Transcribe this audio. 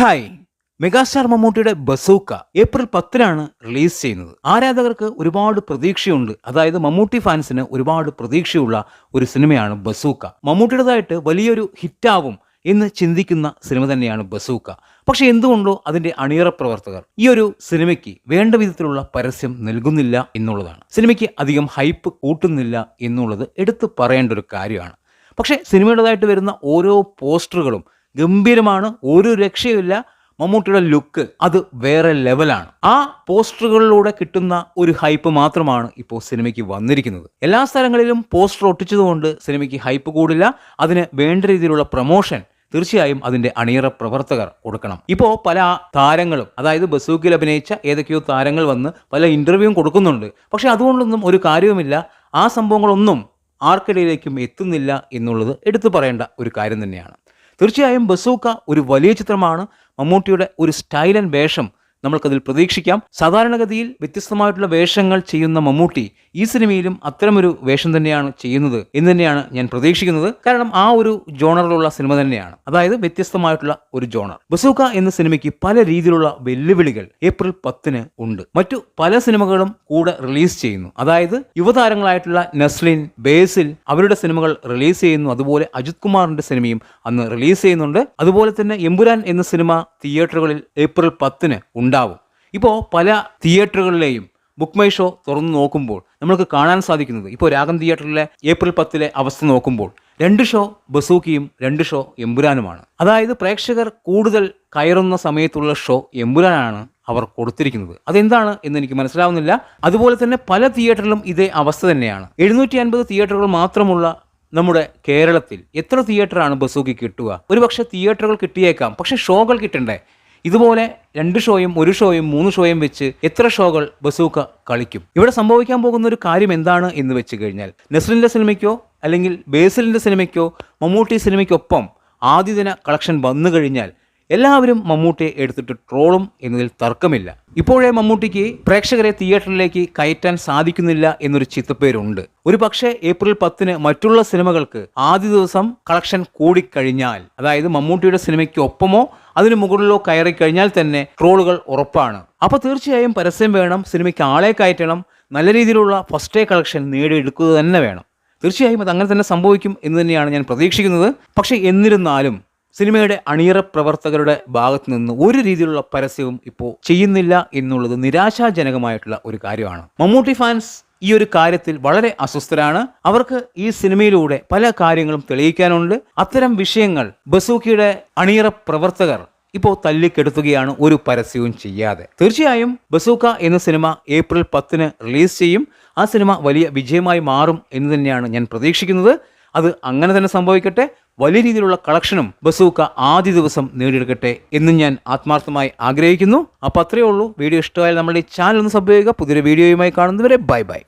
Hi. Megastar മമ്മൂട്ടിയുടെ Bazooka April പത്തിനാണ് release ചെയ്യുന്നത്. ആരാധകർക്ക് ഒരുപാട് പ്രതീക്ഷയുണ്ട്. അതായത് മമ്മൂട്ടി ഫാൻസിന് ഒരുപാട് പ്രതീക്ഷയുള്ള ഒരു സിനിമയാണ് ബസൂക്ക. മമ്മൂട്ടിയുടേതായിട്ട് വലിയൊരു ഹിറ്റാവും എന്ന് ചിന്തിക്കുന്ന സിനിമ തന്നെയാണ് ബസൂക്ക. പക്ഷെ എന്തുകൊണ്ടോ അതിന്റെ അണിയറ പ്രവർത്തകർ ഈ ഒരു സിനിമയ്ക്ക് വേണ്ട വിധത്തിലുള്ള പരസ്യം നൽകുന്നില്ല എന്നുള്ളതാണ്. സിനിമയ്ക്ക് അധികം ഹൈപ്പ് കൂട്ടുന്നില്ല എന്നുള്ളത് എടുത്തു പറയേണ്ട ഒരു കാര്യമാണ്. പക്ഷേ സിനിമയുടേതായിട്ട് വരുന്ന ഓരോ പോസ്റ്ററുകളും ഗംഭീരമാണ്. ഒരു രക്ഷയുമില്ല. മമ്മൂട്ടിയുടെ ലുക്ക് അത് വേറെ ലെവലാണ്. ആ പോസ്റ്ററുകളിലൂടെ കിട്ടുന്ന ഒരു ഹൈപ്പ് മാത്രമാണ് ഇപ്പോൾ സിനിമയ്ക്ക് വന്നിരിക്കുന്നത്. എല്ലാ സ്ഥലങ്ങളിലും പോസ്റ്റർ ഒട്ടിച്ചതുകൊണ്ട് സിനിമയ്ക്ക് ഹൈപ്പ് കൂടില്ല. അതിന് വേണ്ട രീതിയിലുള്ള പ്രൊമോഷൻ തീർച്ചയായും അതിന്റെ അണിയറ പ്രവർത്തകർ കൊടുക്കണം. ഇപ്പോൾ പല താരങ്ങളും അതായത് ബസൂക്കിൽ അഭിനയിച്ച ഏതൊക്കെയോ താരങ്ങൾ വന്ന് പല ഇന്റർവ്യൂവും കൊടുക്കുന്നുണ്ട്. പക്ഷെ അതുകൊണ്ടൊന്നും ഒരു കാര്യവുമില്ല. ആ സംഭവങ്ങളൊന്നും ആർക്കിടയിലേക്കും എത്തുന്നില്ല എന്നുള്ളത് എടുത്തു പറയേണ്ട ഒരു കാര്യം തന്നെയാണ്. തീർച്ചയായും ബസൂക്ക ഒരു വലിയ ചിത്രമാണ്. മമ്മൂട്ടിയുടെ ഒരു സ്റ്റൈലൻ വേഷം നമ്മൾക്കതിൽ പ്രതീക്ഷിക്കാം. സാധാരണഗതിയിൽ വ്യത്യസ്തമായിട്ടുള്ള വേഷങ്ങൾ ചെയ്യുന്ന മമ്മൂട്ടി ഈ സിനിമയിലും അത്തരമൊരു വേഷം തന്നെയാണ് ചെയ്യുന്നത് എന്ന് തന്നെയാണ് ഞാൻ പ്രതീക്ഷിക്കുന്നത്. കാരണം ആ ഒരു ജോണറിലുള്ള സിനിമ തന്നെയാണ്. അതായത് വ്യത്യസ്തമായിട്ടുള്ള ഒരു ജോണർ. ബസൂക്ക എന്ന സിനിമയ്ക്ക് പല രീതിയിലുള്ള വെല്ലുവിളികൾ ഏപ്രിൽ പത്തിന് ഉണ്ട്. മറ്റു പല സിനിമകളും കൂടെ റിലീസ് ചെയ്യുന്നു. അതായത് യുവതാരങ്ങളായിട്ടുള്ള നസ്ലിൻ ബേസിൽ അവരുടെ സിനിമകൾ റിലീസ് ചെയ്യുന്നു. അതുപോലെ അജിത് കുമാറിന്റെ സിനിമയും അന്ന് റിലീസ് ചെയ്യുന്നുണ്ട്. അതുപോലെ തന്നെ എമ്പുരാൻ എന്ന സിനിമ തിയേറ്ററുകളിൽ ഏപ്രിൽ പത്തിന് ഉണ്ടാവും. ഇപ്പോൾ പല തിയേറ്ററുകളിലെയും ബുക്ക് മൈ ഷോ തുറന്നു നോക്കുമ്പോൾ നമുക്ക് കാണാൻ സാധിക്കുന്നത് ഇപ്പോൾ രാഗം തിയേറ്ററിലെ ഏപ്രിൽ പത്തിലെ അവസ്ഥ നോക്കുമ്പോൾ രണ്ട് ഷോ ബസൂക്കിയും രണ്ട് ഷോ എമ്പുരാനുമാണ്. അതായത് പ്രേക്ഷകർ കൂടുതൽ കയറുന്ന സമയത്തുള്ള ഷോ എമ്പുരാനാണ് അവർ കൊടുത്തിരിക്കുന്നത്. അതെന്താണ് എന്ന് എനിക്ക് മനസ്സിലാവുന്നില്ല. അതുപോലെ തന്നെ പല തിയേറ്ററിലും ഇതേ അവസ്ഥ തന്നെയാണ്. എഴുന്നൂറ്റി അൻപത് തിയേറ്ററുകൾ മാത്രമുള്ള നമ്മുടെ കേരളത്തിൽ എത്ര തിയേറ്ററാണ് ബസൂക്കി കിട്ടുക? ഒരുപക്ഷെ തിയേറ്ററുകൾ കിട്ടിയേക്കാം. പക്ഷെ ഷോകൾ കിട്ടണ്ടേ? ഇതുപോലെ രണ്ട് ഷോയും ഒരു ഷോയും മൂന്ന് ഷോയും വെച്ച് എത്ര ഷോകൾ ബസൂക്ക കളിക്കും? ഇവിടെ സംഭവിക്കാൻ പോകുന്ന ഒരു കാര്യം എന്താണ് എന്ന് വെച്ച് കഴിഞ്ഞാൽ നസ്രിന്റെ സിനിമയ്ക്കോ അല്ലെങ്കിൽ ബേസിലിന്റെ സിനിമയ്ക്കോ മമ്മൂട്ടി സിനിമയ്ക്കൊപ്പം ആദ്യ ദിന കളക്ഷൻ വന്നു കഴിഞ്ഞാൽ എല്ലാവരും മമ്മൂട്ടിയെ എടുത്തിട്ട് ട്രോളും എന്നതിൽ തർക്കമില്ല. ഇപ്പോഴേ മമ്മൂട്ടിക്ക് പ്രേക്ഷകരെ തിയേറ്ററിലേക്ക് കയറ്റാൻ സാധിക്കുന്നില്ല എന്നൊരു ചിത്തപ്പേരുണ്ട്. ഒരു പക്ഷേ ഏപ്രിൽ പത്തിന് മറ്റുള്ള സിനിമകൾക്ക് ആദ്യ ദിവസം കളക്ഷൻ കൂടിക്കഴിഞ്ഞാൽ അതായത് മമ്മൂട്ടിയുടെ സിനിമയ്ക്ക് ഒപ്പമോ അതിനു മുകളിലോ കയറി കഴിഞ്ഞാൽ തന്നെ ട്രോളുകൾ ഉറപ്പാണ്. അപ്പോൾ തീർച്ചയായും പരസ്യം വേണം സിനിമയ്ക്ക് ആളെ കയറ്റണം നല്ല രീതിയിലുള്ള ഫസ്റ്റ് ഡേ കളക്ഷൻ നേടിയെടുക്കുക തന്നെ വേണം. തീർച്ചയായും അത് അങ്ങനെ തന്നെ സംഭവിക്കും എന്ന് തന്നെയാണ് ഞാൻ പ്രതീക്ഷിക്കുന്നത്. പക്ഷേ എന്നിരുന്നാലും സിനിമയുടെ അണിയറ പ്രവർത്തകരുടെ ഭാഗത്ത് നിന്ന് ഒരു രീതിയിലുള്ള പരസ്യവും ഇപ്പോൾ ചെയ്യുന്നില്ല എന്നുള്ളത് നിരാശാജനകമായിട്ടുള്ള ഒരു കാര്യമാണ്. മമ്മൂട്ടി ഫാൻസ് ഈ ഒരു കാര്യത്തിൽ വളരെ അസ്വസ്ഥരാണ്. അവർക്ക് ഈ സിനിമയിലൂടെ പല കാര്യങ്ങളും തെളിയിക്കാനുണ്ട്. അത്തരം വിഷയങ്ങൾ ബസൂക്കിയുടെ അണിയറ പ്രവർത്തകർ ഇപ്പോൾ തല്ലിക്കെടുത്തുകയാണ് ഒരു പരസ്യവും ചെയ്യാതെ. തീർച്ചയായും ബസൂക്ക എന്ന സിനിമ ഏപ്രിൽ പത്തിന് റിലീസ് ചെയ്യും. ആ സിനിമ വലിയ വിജയമായി മാറും എന്ന് തന്നെയാണ് ഞാൻ പ്രതീക്ഷിക്കുന്നത്. അത് അങ്ങനെ തന്നെ സംഭവിക്കട്ടെ. വലിയ രീതിയിലുള്ള കളക്ഷനും ബസൂക്ക ആദ്യ ദിവസം നേടിയെടുക്കട്ടെ എന്ന് ഞാൻ ആത്മാർത്ഥമായി ആഗ്രഹിക്കുന്നു. അപ്പോൾ അത്രയേ ഉള്ളൂ. വീഡിയോ ഇഷ്ടമായാൽ നമ്മുടെ ഈ ചാനൽ ഒന്ന് സബ് ചെയ്യുക. പുതിയൊരു വീഡിയോയുമായി കാണുന്നവരെ ബൈ ബൈ.